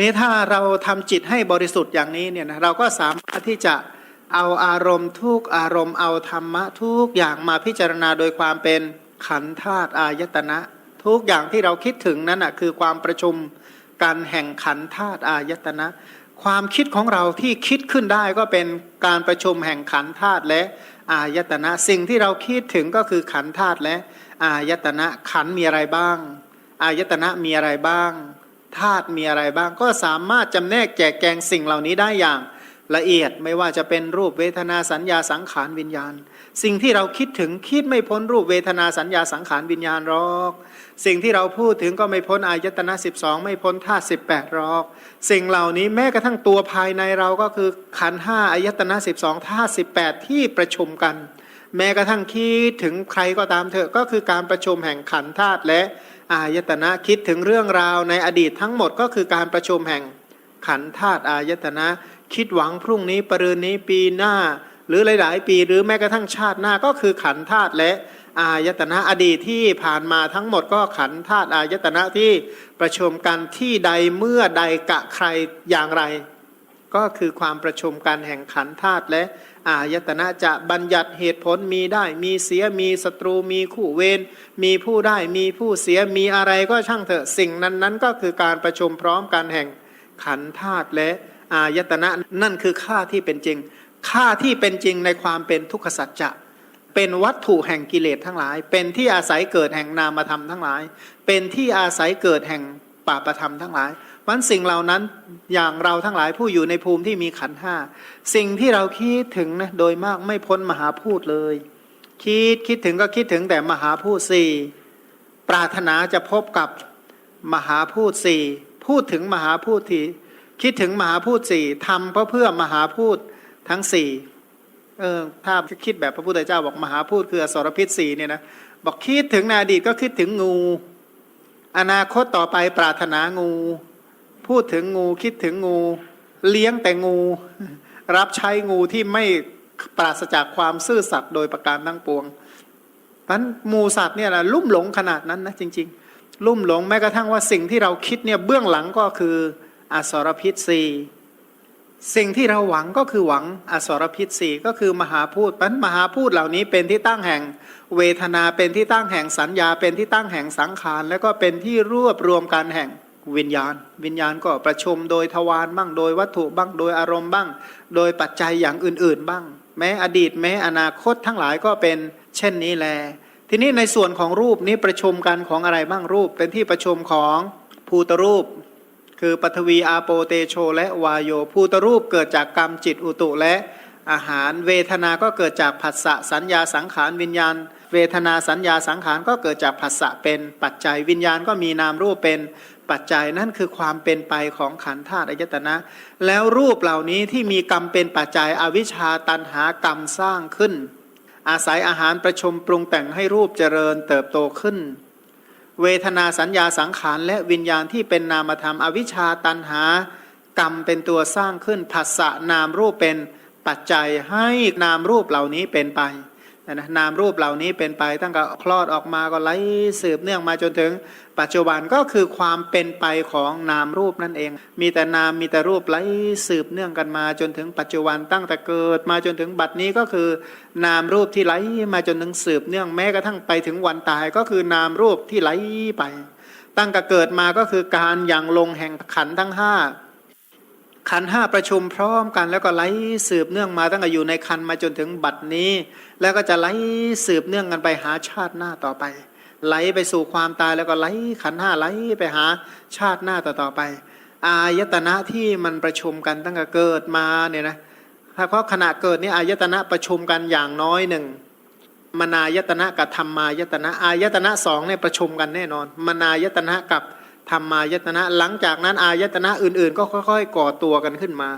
นี่ถ้าเราทำจิตให้บริสุทธิ์อย่างนี้เนี่ยนะเราก็สามารถที่จะเอาอารมณ์ทุกอารมณ์เอาธรรมะทุกอย่างมาพิจารณาโดยความเป็นขันธ์ธาตุอายตนะ ทุกอย่างที่เราคิดถึงนั้นนะคือความประชุมการแห่งขันธ์ธาตุอายตนะ ความคิดของเราที่คิดขึ้นได้ก็เป็นการประชุมแห่งขันธ์ธาตุและอายตนะ สิ่งที่เราคิดถึงก็คือขันธ์ธาตุและอายตนะขันธ์มีอะไรบ้าง อายตนะมีอะไรบ้าง ธาตุมีอะไรบ้าง ก็สามารถจำแนกแจกแจงสิ่งเหล่านี้ได้อย่างละเอียดไม่ว่าจะเป็นรูปเวทนาสัญญาสังขารวิญญาณ สิ่งที่เราคิดถึงคิดไม่พ้นรูปเวทนาสัญญาสังขารวิญญาณหรอก สิ่งที่เราพูดถึงก็ไม่พ้นอายตนะ 12 ไม่พ้นธาตุ18หรอก สิ่งเหล่านี้แม้กระทั่งตัวภายในเราก็คือขันห้าอายตนะ12ธาตุ18 ที่ประชุมกัน แม้กระทั่งคิดถึงใครก็ตามเถอะก็คือการประชุมแห่งขันธาตุและ อายตนะคิดถึงเรื่องราวในอดีตทั้งหมดก็คือการประชุมแห่งขันธาตุอายตนะ คิดหวังพรุ่งนี้ปรืนนี้ปีหน้า หรือหลาย ๆ ปีหรือแม้กระทั่งชาติหน้าก็คือขันธาตุและอายตนะอดีตที่ผ่านมาทั้งหมดก็ขันธาตุอายตนะที่ประชุมกันที่ใดเมื่อใดกะใครอย่างไร ก็คือความประชุมกันแห่งขันธาตุและอายตนะจะบัญญัติเหตุผลมีได้มีเสียมีศัตรูมีคู่เวรมีผู้ได้มีผู้เสียมีอะไรก็ช่างเถอะสิ่งนั้นนั้นก็คือการประชุมพร้อมกันแห่งขันธาตุและอายตนะนั่นคือค่าที่เป็นจริง ค่าที่เป็นจริงในความเป็นทุกขสัจจะเป็นวัตถุแห่งกิเลสทั้งหลาย เป็นที่อาศัยเกิดแห่งนามธรรมทั้งหลาย เป็นที่อาศัยเกิดแห่งป่าประธรรมทั้งหลาย วันสิ่งเหล่านั้นอย่างเราทั้งหลายผู้อยู่ในภูมิที่มีขันธ์ห้าสิ่งที่เราคิดถึงนะโดยมากไม่พ้นมหาพูดเลย คิดคิดถึงก็คิดถึงแต่มหาพูดสี่ปรารถนาจะพบกับมหาพูดสี่พูดถึงมหาพูดทีคิดถึงมหาพูดสี่ทำเพราะเพื่อมหาพูดทั้งสี่เออถ้าคิดแบบพระพุทธเจ้าบอกมหาพูดคืออสรพิษสี่เนี่ยนะบอกคิดถึงในอดีตก็คิดถึงงู อนาคตต่อไปปรารถนางู พูดถึงงูคิดถึงงู เลี้ยงแต่งู รับใช้งูที่ไม่ปราศจากความซื่อสัตย์โดยประการทั้งปวงนั้นหมูสัตว์เนี่ยนะลุ่มหลงขนาดนั้นนะจริง ๆ ลุ่มหลงแม้กระทั่งว่าสิ่งที่เราคิดเนี่ยเบื้องหลังก็คืออสรพิษสีสิ่งที่เราหวังก็คือหวังอสรพิษสีก็คือมหาพูดปันมหาพูดเหล่านี้เป็นที่ตั้งแห่งเวทนาเป็นที่ตั้งแห่งสัญญา เป็นที่ตั้งแห่งสังขาร แล้วก็เป็นที่รวบรวมกันแห่ง วิญญาณ วิญญาณก็ประชุมโดยทวารบ้าง โดยวัตถุบ้าง โดยอารมณ์บ้าง โดยปัจจัยอย่างอื่น ๆ บ้าง แม้อดีต แม้อนาคตทั้งหลายก็เป็นเช่นนี้แล ทีนี้ในส่วนของรูปนี้ประชุมกันของอะไรบ้างรูป เป็นที่ประชุมของภูตรูป คือปฐวีอาโปเตโช และวายโยภูตรูปเกิดจากกรรมจิตอุตุและอาหารเวทนา ก็เกิดจากผัสสะสัญญาสังขารวิญญาณ เวทนาสัญญาสังขารก็เกิดจากผัสสะเป็นปัจจัยวิญญาณก็มีนามรูปเป็น ปัจจัยนั่นคือความเป็นไปของขันธ์ธาตุอายตนะ แล้วรูปเหล่านี้ที่มีกรรมเป็นปัจจัยอวิชชาตันหากรรมสร้างขึ้น อาศัยอาหารประชมปรุงแต่งให้รูปเจริญเติบโตขึ้น เวทนาสัญญาสังขารและวิญญาณที่เป็นนามธรรมอวิชชาตันหากรรมเป็นตัวสร้างขึ้นผัสสะนามรูปเป็นปัจจัยให้นามรูปเหล่านี้เป็นไป นะนามรูปเหล่านี้เป็นไปตั้งแต่คลอดออกมาก็ไหลสืบเนื่องมาจนถึง ปัจจุบันก็คือความเป็นไปของนามรูปนั่นเอง มีแต่นามมีแต่รูปไหลสืบเนื่องกันมาจนถึงปัจจุบันตั้งแต่เกิดมาจนถึงบัดนี้ก็คือ นามรูปที่ไหลมาจนถึงสืบเนื่องแม้กระทั่งไปถึงวันตายก็คือนามรูปที่ไหลไป ตั้งแต่เกิดมาก็คือการอย่างลงแห่งขันทั้งห้า ขันห้าประชุมพร้อมกัน แล้วก็ไหลสืบเนื่องมาตั้งแต่อยู่ในคันมาจนถึงบัดนี้ แล้วก็จะไหลสืบเนื่องกันไปหาชาติหน้าต่อไป ไหลไปสู่ความตายแล้วก็ไหลขันห้าไหลไปหาชาติหน้าต่อต่อไป อายตนะที่มันประชุมกันตั้งแต่เกิดมาเนี่ยนะถ้าเพราะขณะเกิดนี่อายตนะประชุมกันอย่างน้อยหนึ่งมนายตนะกับธรรมายตนะอายตนะสองเนี่ยประชุมกันแน่นอน มนายตนะกับ ธรรมายตนะ หลังจากนั้นอายตนะอื่นๆ ก็ค่อย ๆ ก่อตัวกันขึ้นมา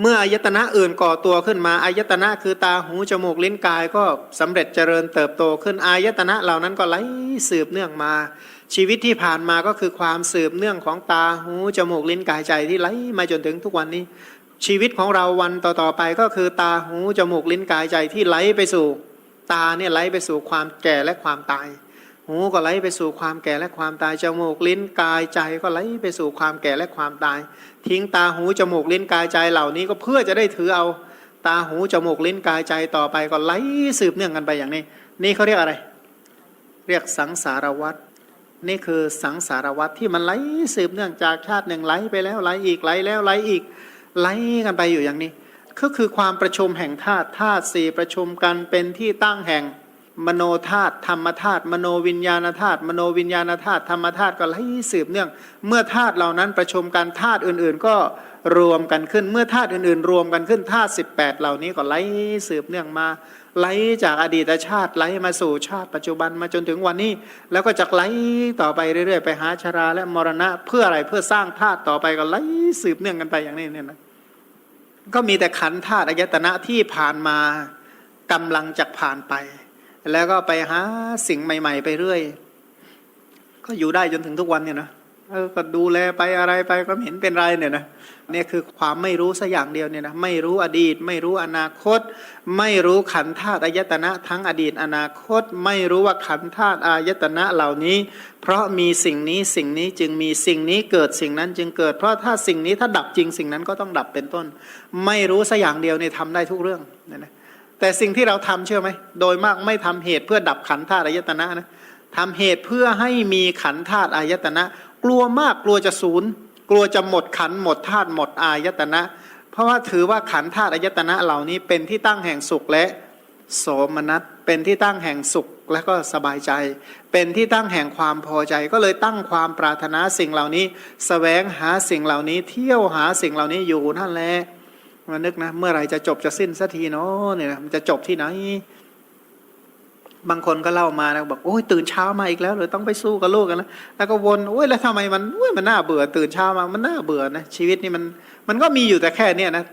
เมื่ออายตนะอื่นก่อตัวขึ้นมาอายตนะคือตาหูจมูกลิ้นกายก็สำเร็จเจริญเติบโตขึ้นอายตนะเหล่านั้นก็ไหลสืบเนื่องมา ชีวิตที่ผ่านมาก็คือความสืบเนื่องของตาหูจมูกลิ้นกายใจที่ไหลมาจนถึงทุกวันนี้ ชีวิตของเราวันต่อๆไปก็คือตาหูจมูกลิ้นกายใจที่ไหลไปสู่ ตาเนี่ยไหลไปสู่ความแก่และความตาย หูก็ไหลไปสู่ความแก่และความตาย จมูกลิ้นกายใจก็ไหลไปสู่ความแก่และความตาย ทิ้งตาหูจมูกลิ้นกายใจเหล่านี้ก็เพื่อจะได้ถือเอา ตาหูจมูกลิ้นกายใจต่อไปก็ไหลสืบเนื่องกันไปอย่างนี้ นี่เขาเรียกอะไร เรียกสังสารวัตรนี่คือสังสารวัตรที่มันไหลสืบเนื่องจากชาติหนึ่งไหลไปแล้วไหลอีกไหลแล้วไหลอีกไหลกันไปอยู่อย่างนี้ ก็คือความประชุมแห่งธาตุธาตุสี่ประชุมกันเป็นที่ตั้งแห่ง มโนธาตุธรรมธาตุมโนวิญญาณธาตุมโนวิญญาณธาตุธรรมธาตุก็ไหลสืบเนื่อง เมื่อธาตุเหล่านั้นประชุมกันธาตุอื่น ๆ ก็รวมกันขึ้น เมื่อธาตุอื่น ๆ รวมกันขึ้นธาตุสิเหล่านี้ก็ไหลสืบเนื่องมาไหลจากอดีตชาติไหลมาสู่ชาติปัจจุบันมาจนถึงวันนี้ แล้วก็จะไหลต่อไปเรื่อยๆ ไปหาชราและมรณะเพื่ออะไรเพื่อสร้างธาตุต่อไปก็ไหลสืบเนื่องกันไปอย่างนี้เนี่ยนะก็มีแต่ขันธาตุอายตนะที่ผ่านมากำลังจะผ่านไป แล้วก็ไปหาสิ่งใหม่ ๆ ไปเรื่อย ก็อยู่ได้จนถึงทุกวันเนี่ยนะเออก็ดูแลไปอะไรไปก็เห็นเป็นไรเนี่ยนะเนี่ยคือความไม่รู้สักอย่างเดียวเนี่ยนะไม่รู้อดีต ไม่รู้อนาคต ไม่รู้ขันธาตุอายตนะทั้งอดีตอนาคต ไม่รู้ว่าขันธ์ธาตุอายตนะเหล่านี้ เพราะมีสิ่งนี้สิ่งนี้จึงมีสิ่งนี้เกิดสิ่งนั้นจึงเกิด เพราะถ้าสิ่งนี้ถ้าดับจริงสิ่งนั้นก็ต้องดับเป็นต้น ไม่รู้สักอย่างเดียวเนี่ยทำได้ทุกเรื่องเนี่ยนะ แต่สิ่งที่เราทำเชื่อไหมโดยมากไม่ทำเหตุเพื่อดับขันธ์ธาตุอายตนะนะทำเหตุเพื่อให้มีขันธ์ธาตุอายตนะ กลัวมากกลัวจะศูนย์กลัวจะหมดขันธ์หมดธาตุหมดอายตนะ เพราะว่าถือว่าขันธ์ธาตุอายตนะเหล่านี้เป็นที่ตั้งแห่งสุขและโสมนัสเป็นที่ตั้งแห่งสุขและก็สบายใจ เป็นที่ตั้งแห่งความพอใจ ก็เลยตั้งความปรารถนาสิ่งเหล่านี้สแสวงหาสิ่งเหล่านี้เที่ยวหาสิ่งเหล่านี้อยู่นั่นแหละ มานึกนะ เมื่อไรจะจบจะสิ้นสักทีเนาะเนี่ยนะมันจะจบที่ไหน บางคนก็เล่ามานะบอกโอ้ยตื่นเช้ามาอีกแล้วเลยต้องไปสู้กับลูกกันแล้วแล้วก็วนโอ้ยแล้วทำไมมันโอ้ยมันน่าเบื่อ ตื่นเช้ามามันน่าเบื่อนะชีวิตนี่มันมันก็มีอยู่แต่แค่เนี้ยนะ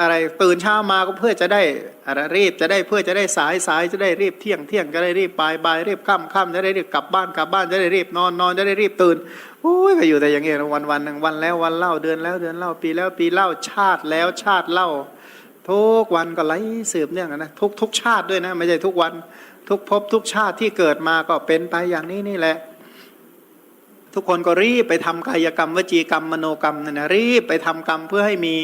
อะไรตื่นเช้ามาก็เพื่อจะได้อะไรรีบจะได้เพื่อจะได้สายสายจะได้รีบเที่ยงเที่ยงจะได้รีบบ่ายบ่ายรีบค่ำค่ำจะได้รีบกลับบ้านกลับบ้านจะได้รีบนอนนอนจะได้รีบตื่นโอ้ยก็อยู่แต่อย่างเงี้ยวันวันหนึ่งวันแล้ววันเล่าเดือนแล้วเดือนเล่าปีแล้วปีเล่าชาติแล้วชาติเล่า ทุกวันก็ไหลสืบเนื่องนะทุกทุกชาติด้วยนะไม่ใช่ทุกวัน ทุกภพทุกชาติที่เกิดมาก็เป็นไปอย่างนี้นี่แหละทุกคนก็รีบไปทำกายกรรมวจีกรรมมโนกรรมนั่นนะรีบไปทำกรรมเพื่อให้มี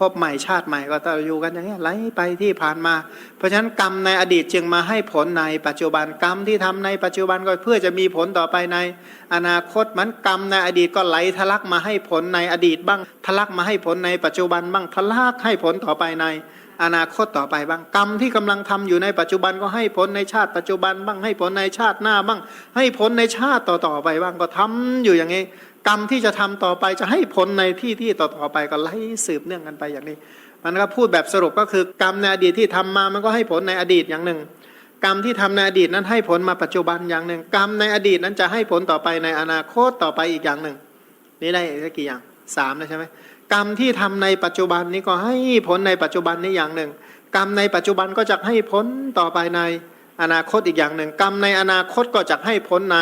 ภพใหม่ชาติใหม่ก็ต้องอยู่กันอย่างนี้ไหลไปที่ผ่านมา เพราะฉะนั้นกรรมในอดีตจึงมาให้ผลในปัจจุบันกรรมที่ทำในปัจจุบันก็เพื่อจะมีผลต่อไปใน อนาคตมันกรรมในอดีตก็ไหลทะลักมาให้ผลในอดีตบ้างทะลักมาให้ผลในปัจจุบันบ้างทะลักให้ผลต่อไปในอนาคตต่อไปบ้างกรรมที่กำลังทำอยู่ในปัจจุบันก็ให้ผลในชาติปัจจุบันบ้างให้ผลในชาติหน้าบ้าง ให้ผลในชาติต่อๆไปบ้างก็ทำอยู่อย่างนี้ กรรมที่จะทำต่อไปจะให้ผลในที่ที่ต่อๆไปก็ไล่สืบเนื่องกันไปอย่างนี้ มันก็พูดแบบสรุปก็คือกรรมในอดีตที่ทำมามันก็ให้ผลในอดีตอย่างหนึ่ง กรรมที่ทำในอดีตนั้นให้ผลมาปัจจุบันอย่างหนึ่ง กรรมในอดีตนั้นจะให้ผลต่อไปในอนาคตต่อไปอีกอย่างหนึ่ง นี่ได้กกี่อย่างสามนะใช่ไหมกรรมที่ทำในปัจจุบันนี้ก็ให้ผลในปัจจุบันนี้อย่างหนึ่ง กรรมในปัจจุบันก็จะให้ผลต่อไปในอนาคตอีกอย่างหนึ่ง กรรมในอนาคตก็จะให้ผลใน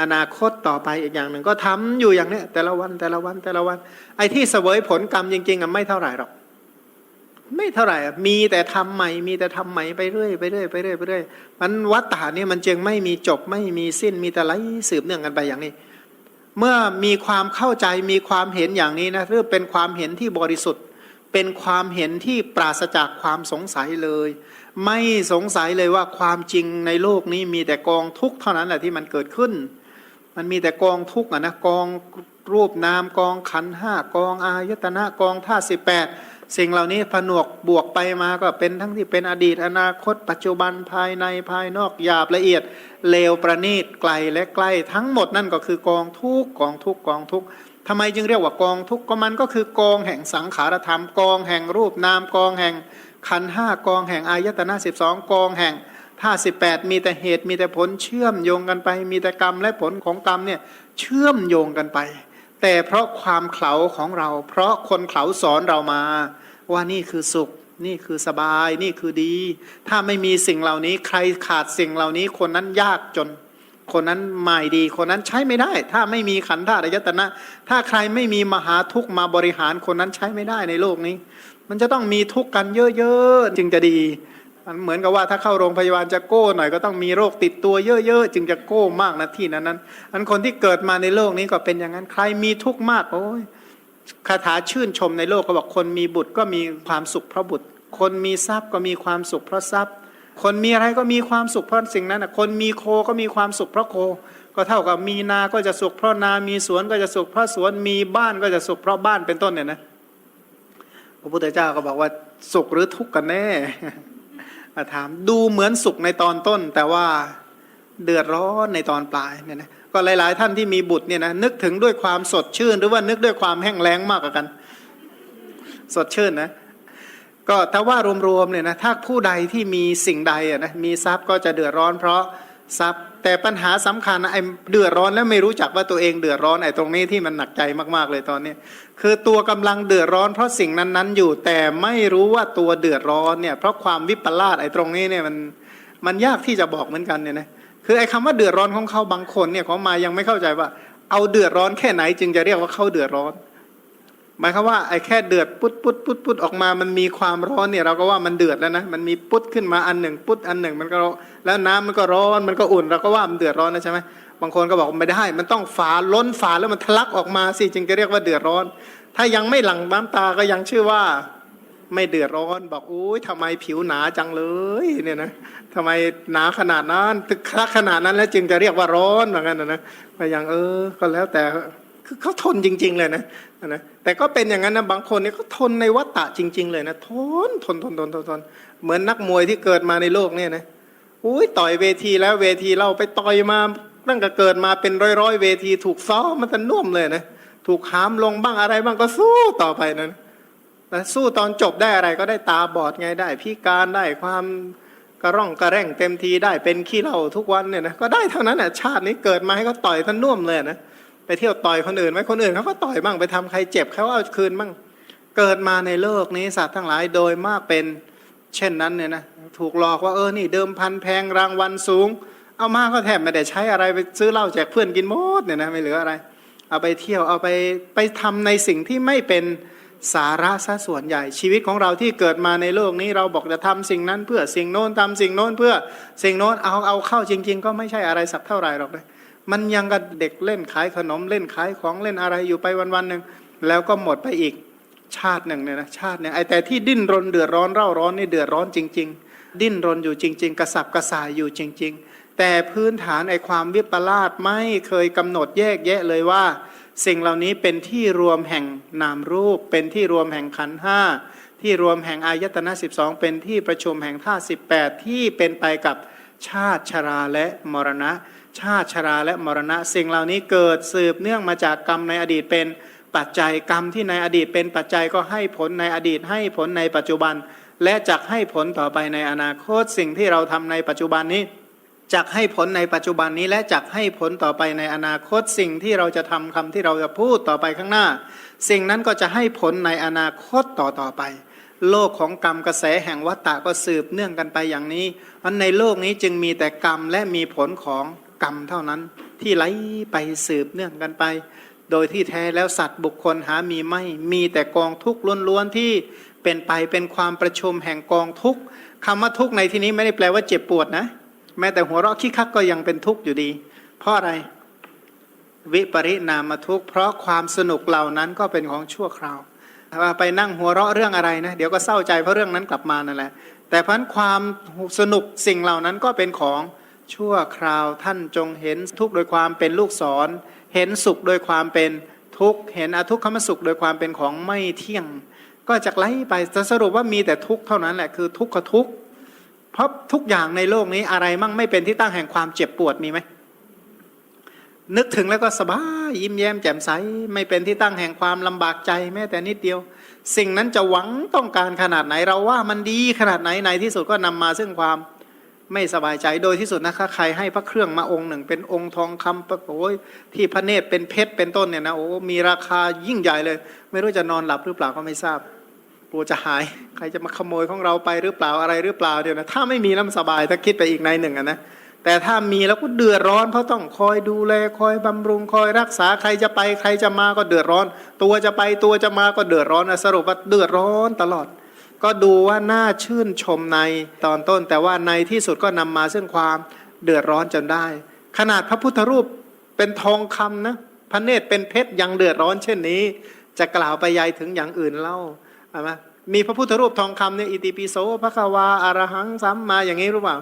อนาคตต่อไปอีกอย่างหนึ่งก็ทำอยู่อย่างเนี้ยแต่ละวันแต่ละวันแต่ละวัน ไอ้ที่เสวยผลกรรมจริงๆอะไม่เท่าไหร่หรอก ไม่เท่าไหร่มีแต่ทำใหม่ มีแต่ทำใหม่ไปเรื่อยไปเรื่อยไปเรื่อยไปเรื่อยมันวัฏฏะเนี่ยมันจึงไม่มีจบไม่มีสิ้นมีแต่ไหลสืบเนื่องกันไปอย่างนี้ เมื่อมีความเข้าใจมีความเห็นอย่างนี้นะเรียกเป็นความเห็นที่บริสุทธิ์ เป็นความเห็นที่ปราศจากความสงสัยเลย ไม่สงสัยเลยว่าความจริงในโลกนี้มีแต่กองทุกข์เท่านั้นแหละที่มันเกิดขึ้น มันมีแต่กองทุกข์อะนะกองรูปนามกองขันห้ากองอายตนะกองท่าสิบแปดสิ่งเหล่านี้ผนวกบวกไปมาก็เป็นทั้งที่เป็นอดีตอนาคต ปัจจุบันภายในภายนอกหยาบละเอียดเลวประณีตไกลและใกล้ทั้งหมดนั่นก็คือกองทุกกองทุกกองทุกทำไมจึงเรียกว่ากองทุกก็มันก็คือกองแห่งสังขารธรรม กองแห่งรูปนามกองแห่งขันห้ากองแห่งอายตนะสิบสองกองแห่ง ท่าสิบแปดมีแต่เหตุมีแต่ผลเชื่อมโยงกันไป มีแต่กรรมและผลของกรรมเนี่ยเชื่อมโยงกันไป แต่เพราะความเขลาของเรา เพราะคนเขลาสอนเรามา ว่านี่คือสุข นี่คือสบาย นี่คือดี ถ้าไม่มีสิ่งเหล่านี้ใครขาดสิ่งเหล่านี้คนนั้นยากจน คนนั้นใหม่ดี คนนั้นใช้ไม่ได้ ถ้าไม่มีขันธ์ธาตุยตนะ ถ้าใครไม่มีมหาทุกข์มาบริหารคนนั้นใช้ไม่ได้ในโลกนี้ มันจะต้องมีทุกข์กันเยอะๆจึงจะดี มันเหมือนกับว่าถ้าเข้าโรงพยาบาลจะโก้หน่อยก็ต้องมีโรคติดตัวเยอะๆจึงจะโก้มากนะที่นั้นนั้นอันคนที่เกิดมาในโลกนี้ก็เป็นอย่างนั้นใครมีทุกข์มากโอ้ยคาถาชื่นชมในโลกก็บอกคนมีบุตรก็มีความสุขเพราะบุตร คนมีทรัพย์ก็มีความสุขเพราะทรัพย์ คนมีอะไรก็มีความสุขเพราะสิ่งนั้นนะคนมีโคก็มีความสุขเพราะโค ก็เท่ากับมีนาก็จะสุขเพราะนามีสวนก็จะสุขเพราะสวนมีบ้านก็จะสุขเพราะบ้านเป็นต้นเนี่ยนะพระพุทธเจ้าก็บอกว่าสุขหรือทุกข์กันแน่ ถามดูเหมือนสุขในตอนต้น แต่ว่าเดือดร้อนในตอนปลายเนี่ยนะก็หลาย ๆ ท่านที่มีบุตรเนี่ยนะนึกถึงด้วยความสดชื่น หรือว่านึกด้วยความแห้งแล้งมากกว่ากัน สดชื่นนะก็ถ้าว่ารวมๆเนี่ยนะถ้าผู้ใดที่มีสิ่งใดอะนะมีทรัพย์ก็จะเดือดร้อนเพราะทรัพย์ แต่ปัญหาสำคัญไอ้เดือดร้อนแล้วไม่รู้จักว่าตัวเองเดือดร้อนไอ้ตรงนี้ที่มันหนักใจมากๆเลยตอนนี้ คือตัวกำลังเดือดร้อนเพราะสิ่งนั้นๆอยู่ แต่ไม่รู้ว่าตัวเดือดร้อนเนี่ยเพราะความวิปลาสไอ้ตรงนี้เนี่ยมันมันยากที่จะบอกเหมือนกันเนี่ยนะคือไอ้คำว่าเดือดร้อนของเขาบางคนเนี่ยเขามายังไม่เข้าใจว่า เอาเดือดร้อนแค่ไหนจึงจะเรียกว่าเขาเดือดร้อน หมายความว่าไอ้แค่เดือดปุ๊ดปุ๊ดปุ๊ดปุ๊ดออกมา มันมีความร้อนเนี่ยเราก็ว่ามันเดือดแล้วนะ มันมีปุ๊ดขึ้นมาอันหนึ่งปุ๊ดอันหนึ่งมันก็แล้วน้ำมันก็ร้อนมันก็อุ่นเราก็ว่ามันเดือดร้อนนะใช่ไหมบางคนก็บอกไม่ได้ มันต้องฝาล้นฝาแล้วมันทะลักออกมาสิจึงจะเรียกว่าเดือดร้อน ถ้ายังไม่หลั่งน้ำตาก็ยังชื่อว่าไม่เดือดร้อน บอกอุ้ยทำไมผิวหนาจังเลยเนี่ยนะทำไมหนาขนาดนั้นถึงขนาดนั้นแล้วจึงจะเรียกว่าร้อนเหมือนกันนะก็ยังเออก็แล้วแต่ คือเขาทนจริง ๆ เลยนะนะแต่ก็เป็นอย่างนั้นนะบางคนเนี่ยเขาทนในวัฏฏะจริง ๆ เลยนะทนทนทนทนทนทนเหมือนนักมวยที่เกิดมาในโลกเนี่ยนะอุ้ยต่อยเวทีแล้วเวทีเราไปต่อยมาตั้งแต่เกิดมาเป็นร้อยร้อยๆเวที ถูกซ้อมมันจะน่วมเลยนะถูกหามลงบ้างอะไรบ้างก็สู้ต่อไปนะแต่สู้ตอนจบได้อะไรก็ได้ตาบอดไงได้พิการได้ความกระร่องกระแร่งเต็มทีได้เป็นขี้เหล้าทุกวันเนี่ยนะก็ได้เท่านั้นแหะชาตินี้เกิดมาให้เขาต่อยท่านน่วมเลยนะ ไปเที่ยวต่อยคนอื่นไหมคนอื่นเขาก็ต่อยบ้างไปทำใครเจ็บเขาเอาคืนบ้างเกิดมาในโลกนี้สัตว์ทั้งหลายโดยมากเป็นเช่นนั้นเนี่ยนะถูกหลอกว่าเออนี่เดิมพันแพงรางวัลสูง เอามาก็แทบไม่ได้ใช้อะไรไปซื้อเหล้าแจกเพื่อนกินหมดเนี่ยนะไม่เหลืออะไร เอาไปเที่ยวเอาไปไปทำในสิ่งที่ไม่เป็นสาระซะส่วนใหญ่ชีวิตของเราที่เกิดมาในโลกนี้เราบอกจะทำสิ่งนั้นเพื่อสิ่งโน้นทำสิ่งโน้นเพื่อสิ่งโน้นเอาเอาเข้าจริง ๆ ก็ไม่ใช่อะไรสักเท่าไหร่หรอกเลย มันยังกับเด็กเล่นขายขนมเล่นขายของเล่นอะไรอยู่ไปวันๆหนึ่งแล้วก็หมดไปอีกชาติหนึ่งเนี่ยนะชาติเนี่ยไอแต่ที่ดิ้นรนเดือดร้อนเร่าร้อนนี่เดือดร้อนจริง ๆ ดิ้นรนอยู่จริง ๆ กระสับกระส่ายอยู่จริง ๆ แต่พื้นฐานไอความวิปลาสไม่เคยกำหนดแยกแยะเลยว่า สิ่งเหล่านี้เป็นที่รวมแห่งนามรูป เป็นที่รวมแห่งขันห้าที่รวมแห่งอายตนะ 12 เป็นที่ประชุมแห่งท่าตุ18 ที่เป็นไปกับ ชาติชราและมรณะ ชาติชราและมรณะ สิ่งเหล่านี้เกิดสืบเนื่องมาจากกรรมในอดีตเป็นปัจจัยกรรมที่ในอดีตเป็นปัจจัยก็ให้ผลในอดีตให้ผลในปัจจุบัน และจักให้ผลต่อไปในอนาคตสิ่งที่เราทำในปัจจุบันนี้จักให้ผลในปัจจุบันนี้และจักให้ผลต่อไปในอนาคตสิ่งที่เราจะทำคำที่เราจะพูดต่อไปข้างหน้า สิ่งนั้นก็จะให้ผลในอนาคตต่อต่อไป โลกของกรรมกระแสแห่งวัฏฏะก็สืบเนื่องกันไปอย่างนี้เพราะในโลกนี้จึงมีแต่กรรมและมีผลของกรรมเท่านั้นที่ไหลไปสืบเนื่องกันไป โดยที่แท้แล้วสัตว์บุคคลหามีไม่ มีแต่กองทุกข์ล้วนๆที่เป็นไปเป็นความประชุมแห่งกองทุกข์คำว่าทุกข์ในที่นี้ไม่ได้แปลว่าเจ็บปวดนะ แม้แต่หัวเราะคิกคักก็ยังเป็นทุกข์อยู่ดี เพราะอะไร วิปริณามทุกข์เพราะความสนุกเหล่านั้นก็เป็นของชั่วคราว ว่าไปนั่งหัวเราะเรื่องอะไรนะเดี๋ยวก็เศร้าใจเพราะเรื่องนั้นกลับมานั่นแหละ แต่พันความสนุกสิ่งเหล่านั้นก็เป็นของชั่วคราวท่านจงเห็นทุกข์โดยความเป็นลูกศร เห็นสุขโดยความเป็นทุกข์เห็นอทุกขมสุขโดยความเป็นของไม่เที่ยง ก็จะไล่ไปจะสรุปว่ามีแต่ทุกข์เท่านั้นแหละคือทุกขทุกข์เพราะทุกอย่างในโลกนี้อะไรมั่งไม่เป็นที่ตั้งแห่งความเจ็บปวดมีไหม นึกถึงแล้วก็สบายยิ้มแย้มแจ่มใส ไม่เป็นที่ตั้งแห่งความลำบากใจแม้แต่นิดเดียว สิ่งนั้นจะหวังต้องการขนาดไหนเราว่ามันดีขนาดไหนในที่สุดก็นำมาซึ่งความไม่สบายใจโดยที่สุดนะคะใครให้พระเครื่องมาองค์หนึ่ง เป็นองค์ทองคำประโอยที่พระเนตรเป็นเพชรเป็นต้นเนี่ยนะโอ้มีราคายิ่งใหญ่เลย ไม่รู้จะนอนหลับหรือเปล่าก็ไม่ทราบกลัวจะหายใครจะมาขโมยของเราไปหรือเปล่าอะไรหรือเปล่าเดี๋ยวนะถ้าไม่มีแล้วมันสบายถ้าคิดไปอีกในหนึ่งอะนะ แต่ถ้ามีแล้วก็เดือดร้อนเพราะต้องคอยดูแลคอยบำรุงคอยรักษาใครจะไปใครจะมาก็เดือดร้อน ตัวจะไปตัวจะมาก็เดือดร้อนนะสรุปว่าเดือดร้อนตลอด ก็ดูว่าน่าชื่นชมในตอนต้น แต่ว่าในที่สุดก็นำมาซึ่งความเดือดร้อนจนได้ ขนาดพระพุทธรูปเป็นทองคำนะพระเนตรเป็นเพชรยังเดือดร้อนเช่นนี้ จะกล่าวไปยายถึงอย่างอื่นเล่าใช่ไหมมีพระพุทธรูปทองคำเนี่ยอิติปิโสพระควาอารหังสัมมาอย่างนี้รู้เปล่า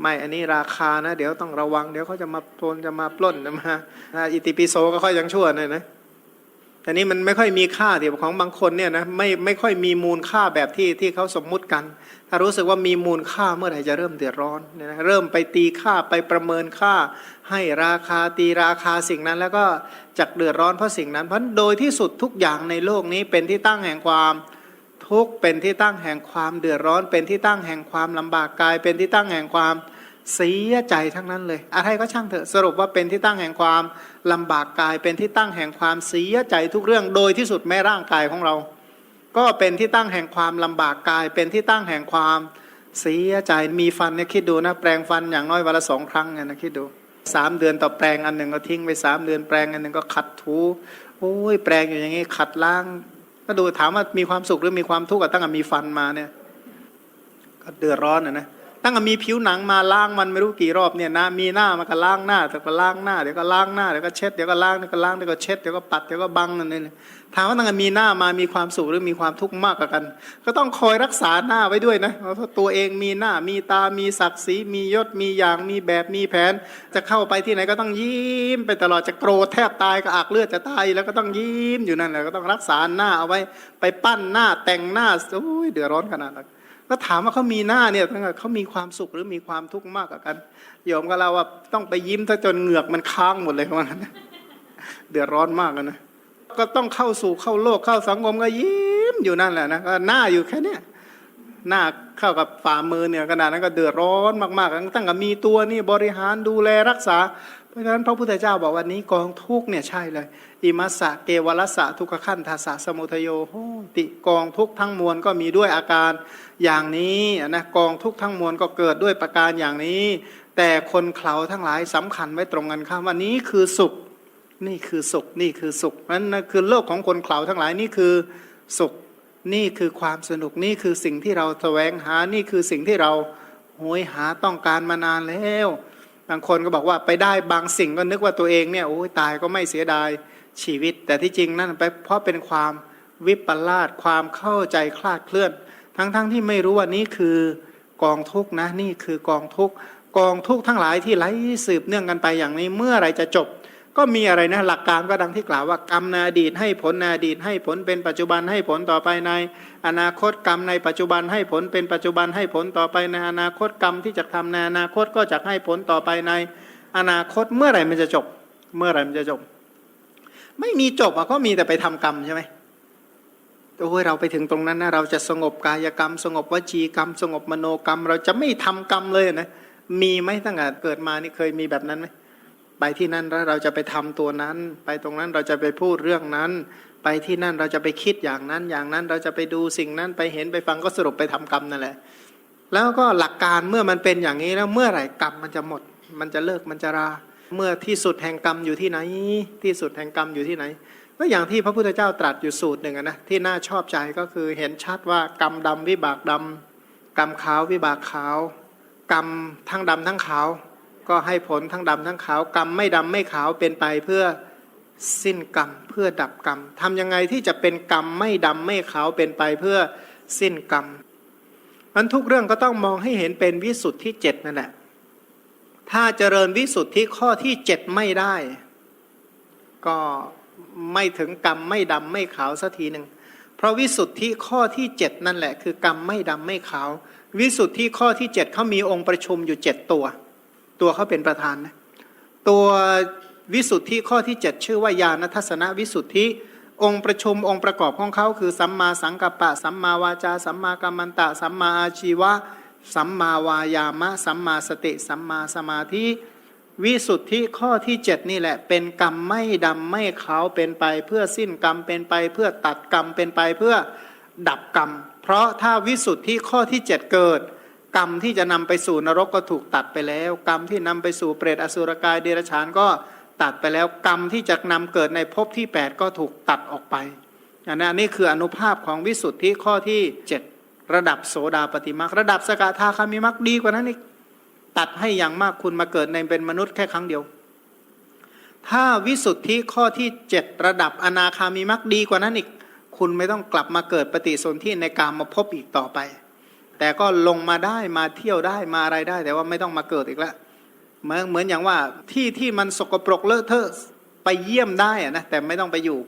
ไม่อันนี้ราคานะ เดี๋ยวต้องระวัง เดี๋ยวเขาจะมาโจรจะมาปล้นจะมาถ้าอิติปิโสก็ค่อยยังชั่วหน่อยนะแต่นี้มันไม่ค่อยมีค่าเดี๋ยวของบางคนเนี่ยนะไม่ไม่ค่อยมีมูลค่าแบบที่ที่เขาสมมุติกัน ถ้ารู้สึกว่ามีมูลค่าเมื่อไหร่จะเริ่มเดือดร้อนเนี่ยนะเริ่มไปตีค่าไปประเมินค่า ให้ราคาตีราคาสิ่งนั้น แล้วก็จักเดือดร้อนเพราะสิ่งนั้นเพราะโดยที่สุดทุกอย่างในโลกนี้เป็นที่ตั้งแห่งความ ทุกข์เป็นที่ตั้งแห่งความเดือดร้อน เป็นที่ตั้งแห่งความลำบากกาย เป็นที่ตั้งแห่งความเสียใจทั้งนั้นเลย อะไรก็ช่างเถอะสรุปว่าเป็นที่ตั้งแห่งความลำบากกาย เป็นที่ตั้งแห่งความเสียใจทุกเรื่องโดยที่สุดแม้ร่างกายของเรา ก็เป็นที่ตั้งแห่งความลำบากกาย เป็นที่ตั้งแห่งความเสียใจมีฟันเนี่ยคิดดูนะแปลงฟันอย่างน้อยวันละสองครั้งเนี่ยนะคิดดูสามเดือนต่อแปลงอันหนึ่งก็ทิ้งไปสามเดือนแปลงอันหนึ่งก็ขัดถูโอ้ยแปลงอยู่อย่างงี้ขัดล้าง ก็ดูถามว่ามีความสุขหรือมีความทุกข์ก็ตั้งแต่มีฟันมาเนี่ย ก็เดือดร้อนนะนะ ตั้งแต่มีผิวหนังมาล้างมันไม่รู้กี่รอบเนี่ยนะมีหน้ามันก็ล้างหน้าเดี๋ยวก็ล้างหน้าเดี๋ยวก็ล้างหน้าเดี๋ยวก็เช็ดเดี๋ยวก็ล้างเดี๋ยวก็ล้างเดี๋ยวก็เช็ดเดี๋ยวก็ปัดเดี๋ยวก็บังนั่นนี่ถามว่าตั้งแต่มีหน้ามามีความสุขหรือมีความทุกข์มากกว่ากัน ก็ต้องคอยรักษาหน้าไว้ด้วยนะเพราะตัวเองมีหน้ามีตามีศักดิ์ศรีมียศมีอย่างมีแบบมีแผน จะเข้าไปที่ไหนก็ต้องยิ้มไปตลอดจะโกรธแทบตายก็อักเลือดจะตายแล้วก็ต้องยิ้มอยู่นั่นแหละก็ต้องรักษาหน้าเอาไว้ ไปปั้นหน้าแต่งหน้าโอ้ยเดือดร้อนขนาดนั้น ก็ถามว่าเขามีหน้าเนี่ยเขามีความสุขหรือมีความทุกข์มากกว่ากัน โยมก็เล่าว่าต้องไปยิ้มถ้าจนเหงือกมันค้างหมดเลยว่างั้นเดือดร้อนมากนะก็ต้องเข้าสู่เข้าโลกเข้าสังคมก็ยิ้มอยู่นั่นแหละนะก็หน้าอยู่แค่เนี้ยหน้าเข้ากับฝ่ามือเนี่ยขนาดนั้นก็เดือดร้อนมากๆตั้งแต่มีตัวนี่บริหารดูแลรักษา เพราะฉะนั้นพระพุทธเจ้าบอกวันนี้กองทุกเนี่ยใช่เลยอิมัสสะเกวรสสะทุกขขันธาสะสมุทโยโหติกองทุกทั้งมวลก็มีด้วยอาการอย่างนี้นะกองทุกทั้งมวลก็เกิดด้วยประการอย่างนี้ แต่คนเขาทั้งหลายสำคัญไว้ตรงกันข้ามว่านี้คือสุข นี่คือสุขนี่คือสุขนั้นนะคือโลกของคนเขาทั้งหลายนี่คือสุขนี่คือความสนุกนี่คือสิ่งที่เราแสวงหานี่คือสิ่งที่เราโหยหาต้องการมานานแล้ว บางคนก็บอกว่าไปได้บางสิ่งก็นึกว่าตัวเองเนี่ยโอ้ยตายก็ไม่เสียดายชีวิต แต่ที่จริงนั่นไปเพราะเป็นความวิปลาสความเข้าใจคลาดเคลื่อน ทั้งๆทที่ไม่รู้ว่านี่คือกองทุกนะนี่คือกองทุกกองทุกทั้งหลายที่ไหลสืบเนื่องกันไปอย่างนี้เมื่อไรจะจบ ก็มีอะไรนะหลักการก็ดังที่กล่าวว่ากรรมในอดีตให้ผลในอดีตให้ผลเป็นปัจจุบันให้ผลต่อไปในอนาคตกรรมในปัจจุบันให้ผลเป็นปัจจุบันให้ผลต่อไปในอนาคตกรรมที่จะทำในอนาคตก็จะให้ผลต่อไปในอนาคตเมื่อไหร่มันจะจบ เมื่อไหร่มันจะจบ ไม่มีจบอะก็มีแต่ไปทำกรรมใช่ไหมโอ้ยเราไปถึงตรงนั้นนะเราจะสงบกายกรรม สงบวจีกรรม สงบมโนกรรม เราจะไม่ทำกรรมเลยนะมีไหมตั้งแต่เกิดมานี่เคยมีแบบนั้นไหม ไปที่นั่นแล้วเราจะไปทำตัวนั้น ไปตรงนั้นเราจะไปพูดเรื่องนั้น ไปที่นั่นเราจะไปคิดอย่างนั้นอย่างนั้นเราจะไปดูสิ่งนั้นไปเห็นไปฟังก็สรุปไปทำกรรมนั่นแหละ แล้วก็หลักการเมื่อมันเป็นอย่างนี้แล้วเมื่อไหร่กรรมมันจะหมด มันจะเลิกมันจะรา เมื่อที่สุดแห่งกรรมอยู่ที่ไหน ที่สุดแห่งกรรมอยู่ที่ไหนก็อย่างที่พระพุทธเจ้าตรัสอยู่สูตรหนึ่งนะที่น่าชอบใจก็คือเห็นชัดว่ากรรมดำวิบากดำกรรมขาววิบากขาว กรรมทั้งดำทั้งขาว ก็ให้ผลทั้งดำทั้งขาวกรรมไม่ดำไม่ขาวเป็นไปเพื่อสิ้นกรรมเพื่อดับกรรมทำยังไงที่จะเป็นกรรมไม่ดำไม่ขาวเป็นไปเพื่อสิ้นกรรมมันทุกเรื่องก็ต้องมองให้เห็นเป็นวิสุทธิเจ็ดนั่นแหละถ้าเจริญวิสุทธิข้อที่เจ็ดไม่ได้ ก็ไม่ถึงกรรมไม่ดำไม่ขาวสักทีหนึ่งเพราะวิสุทธิข้อที่เจ็ดนั่นแหละ คือกรรมไม่ดำไม่ขาว วิสุทธิข้อที่เจ็ดเขามีองค์ประชุมอยู่เจ็ดตัว ตัวเขาเป็นประธานนะตัววิสุทธิข้อที่เจ็ดชื่อว่าญาณทัศนวิสุทธิ องค์ประชุมองค์ประกอบของเขาคือสัมมาสังกัปปะ สัมมาวาจา สัมมากัมมันตะ สัมมาอาชีวะ สัมมาวายามะ สัมมาสติ สัมมาสมาธิ วิสุทธิข้อที่เจ็ดนี่แหละ เป็นกรรมไม่ดำไม่ขาวเป็นไป เพื่อสิ้นกรรมเป็นไป เพื่อตัดกรรมเป็นไปเพื่อดับกรรม เพราะถ้าวิสุทธิข้อที่เจ็ดเกิด กรรมที่จะนำไปสู่นรกก็ถูกตัดไปแล้ว กรรมที่นำไปสู่เปรตอสุรกายเดรัจฉานก็ตัดไปแล้วกรรมที่จะนำเกิดในภพที่ 8 ก็ถูกตัดออกไปอันนี้นี่คืออนุภาพของวิสุทธิข้อที่ 7 ระดับโสดาปฏิมักระดับสกทาคามิมักดีกว่านั้นอีกตัดให้อย่างมากคุณมาเกิดในเป็นมนุษย์แค่ครั้งเดียว ถ้าวิสุทธิข้อที่ 7 ระดับอนาคามิมักดีกว่านั้นอีก คุณไม่ต้องกลับมาเกิดปฏิสนธิในการมาพบอีกต่อไป แต่ก็ลงมาได้มาเที่ยวได้มาอะไรได้ แต่ว่าไม่ต้องมาเกิดอีกแล้วเหมือนเหมือนอย่างว่าที่ที่มันสกปรกเลอะเทอะไปเยี่ยมได้อะนะแต่ไม่ต้องไปอยู่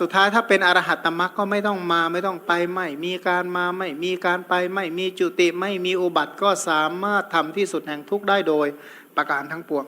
สุดท้ายถ้าเป็นอรหัตตมรรคก็ไม่ต้องมาไม่ต้องไปไม่ มีการมาไม่มีการไปไม่มีจุติไม่มีอุบัติก็สามารถทำที่สุดแห่งทุกข์ได้โดยประการทั้งปวง